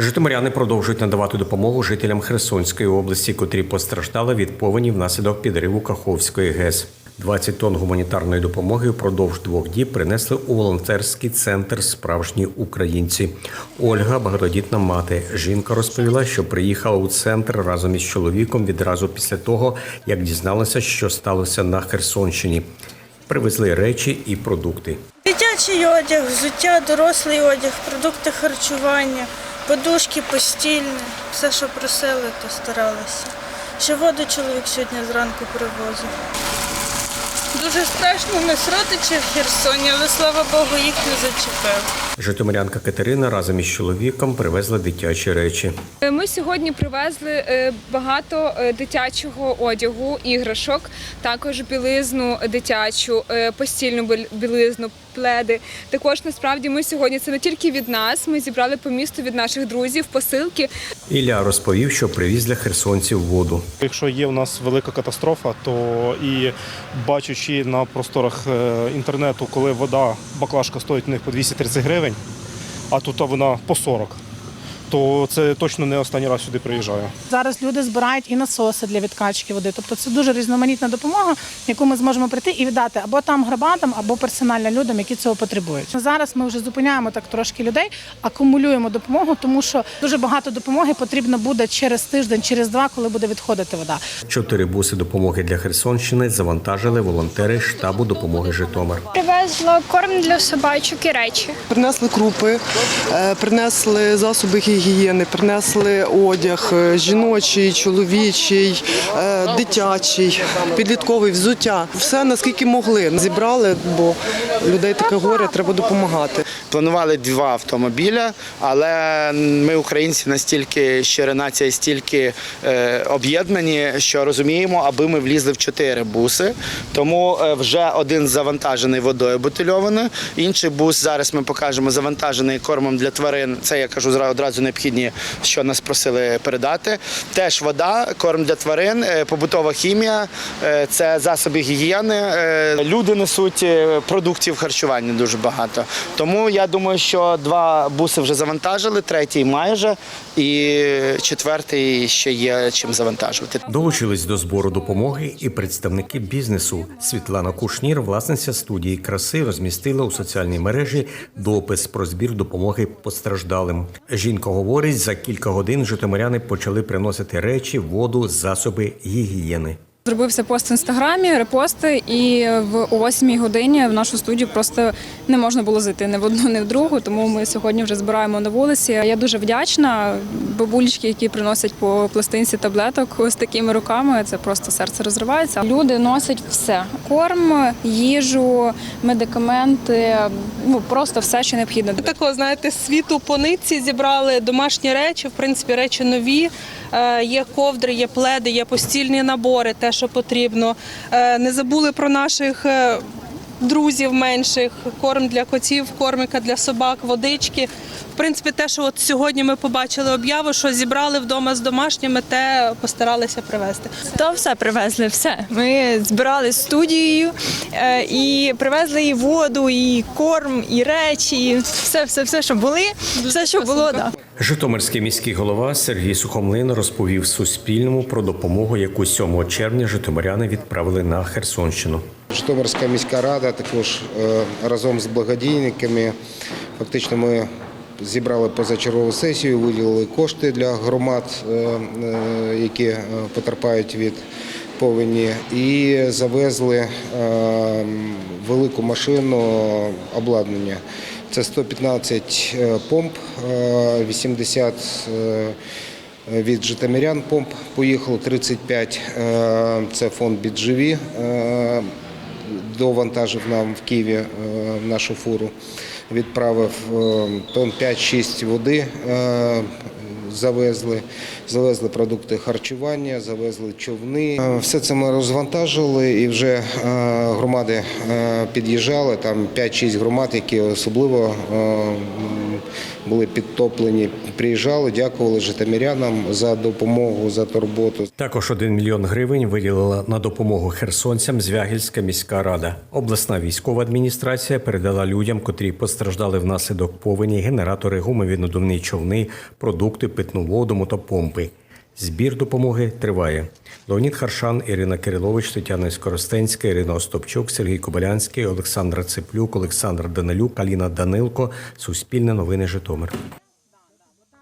Житомиряни продовжують надавати допомогу жителям Херсонської області, котрі постраждали від повені внаслідок підриву Каховської ГЕС. 20 тонн гуманітарної допомоги впродовж двох діб принесли у волонтерський центр Справжні українці. Ольга, багатодітна мати. Жінка розповіла, що приїхала у центр разом із чоловіком відразу після того, як дізналася, що сталося на Херсонщині. Привезли речі і продукти. Дитячий одяг, взуття, дорослий одяг, продукти харчування, подушки, постільне. Все, що просили, то старалися. Ще воду чоловік сьогодні зранку привозив. Дуже страшно, у нас родичі в Херсоні, але слава Богу, їх не зачепив. Житомирянка Катерина разом із чоловіком привезла дитячі речі. Ми сьогодні привезли е, багато е, дитячого одягу, іграшок, також білизну дитячу, е, постільну бі- білизну, пледи. Також насправді ми сьогодні це не тільки від нас. Ми зібрали по місту від наших друзів посилки. Ілля розповів, що привіз для херсонців воду. Якщо є у нас велика катастрофа, то і бачучи на просторах е, інтернету, коли вода, баклажка стоїть у них по 230 гривень, а тут вона по 40, то це точно не останній раз сюди приїжджаю. Зараз люди збирають і насоси для відкачки води. Тобто це дуже різноманітна допомога, яку ми зможемо прийти і віддати або там громадам, або персонально людям, які цього потребують. Зараз ми вже зупиняємо так трошки людей, акумулюємо допомогу, тому що дуже багато допомоги потрібно буде через тиждень, через два, коли буде відходити вода. Чотири буси допомоги для Херсонщини завантажили волонтери штабу допомоги Житомир. Привезла корм для собачок і речі. Принесли крупи, е, принесли засоби гігієни, принесли одяг е, жіночий, чоловічий, е, дитячий, підлітковий взуття. Все наскільки могли. Зібрали, бо людей таке горе, треба допомагати. Планували два автомобіля, але ми, українці, настільки щира нація, стільки об'єднані, що розуміємо, аби ми влізли в чотири буси. Тому вже один завантажений водою бутильованою, інший бус зараз ми покажемо завантажений кормом для тварин. Це я кажу одразу необхідні, що нас просили передати. Теж вода, корм для тварин, е, побутова хімія, е, це засоби гігієни. Е, Люди несуть продуктів харчування дуже багато. Тому я думаю, що два буси вже завантажили, третій майже, і четвертий ще є чим завантажувати. Долучились до збору допомоги і представники бізнесу. Світлана Кушнір, власниця студії краси, розмістила у соціальній мережі допис про збір допомоги постраждалим. Жінка говорить, за кілька годин житомиряни почали приносити речі, воду, засоби гігієни. Зробився пост в інстаграмі, репости, і в 8 годині в нашу студію просто не можна було зайти не в одну, не в другу. Тому ми сьогодні вже збираємо на вулиці. Я дуже вдячна бабулечки, які приносять по пластинці таблеток ось такими руками. Це просто серце розривається. Люди носять все: корм, їжу, медикаменти, ну просто все, що необхідно. Такого, знаєте, світу по нитці зібрали домашні речі, в принципі, речі нові. Е, Є ковдри, є пледи, є постільні набори, те, що потрібно. Е, Не забули про наших е, друзів менших, корм для котів, кормика для собак, водички. В принципі, те, що от сьогодні ми побачили об'яву, що зібрали вдома з домашніми, те постаралися привезти. То все привезли, все. Ми збирали студією е, і привезли і воду, і корм, і речі, і все, все, все, що були, все, що було, да. Житомирський міський голова Сергій Сухомлин розповів Суспільному про допомогу, яку 7 червня житомиряни відправили на Херсонщину. Житомирська міська рада також е, разом з благодійниками. Фактично ми зібрали позачергову сесію, виділили кошти для громад, е, е, які потерпають від повені, і завезли велику машину обладнання. Це 115 е, помп, е, 80 е, від житомирян помп поїхало 35. е, Це фонд «Бідживі» е, довантажив нам в Києві е, нашу фуру. Відправив е, тонн 5-6 води. Завезли, завезли продукти харчування, завезли човни. Е, Все це ми розвантажили і вже е, громади е, під'їжджали. Там 5-6 громад, які особливо були підтоплені. Приїжджали, дякували житомирянам за допомогу, за турботу. Також 1 мільйон гривень виділила на допомогу херсонцям Звягільська міська рада. Обласна військова адміністрація передала людям, котрі постраждали внаслідок повені, генератори, гумові надувні човни, продукти, питну воду, мотопомпи. Збір допомоги триває. Леонід Харшан, Ірина Кирилович, Тетяна Скоростенська, Ірина Остопчук, Сергій Кобилянський, Олександра Цеплюк, Олександр Данилюк, Аліна Данилко. Суспільне новини Житомир.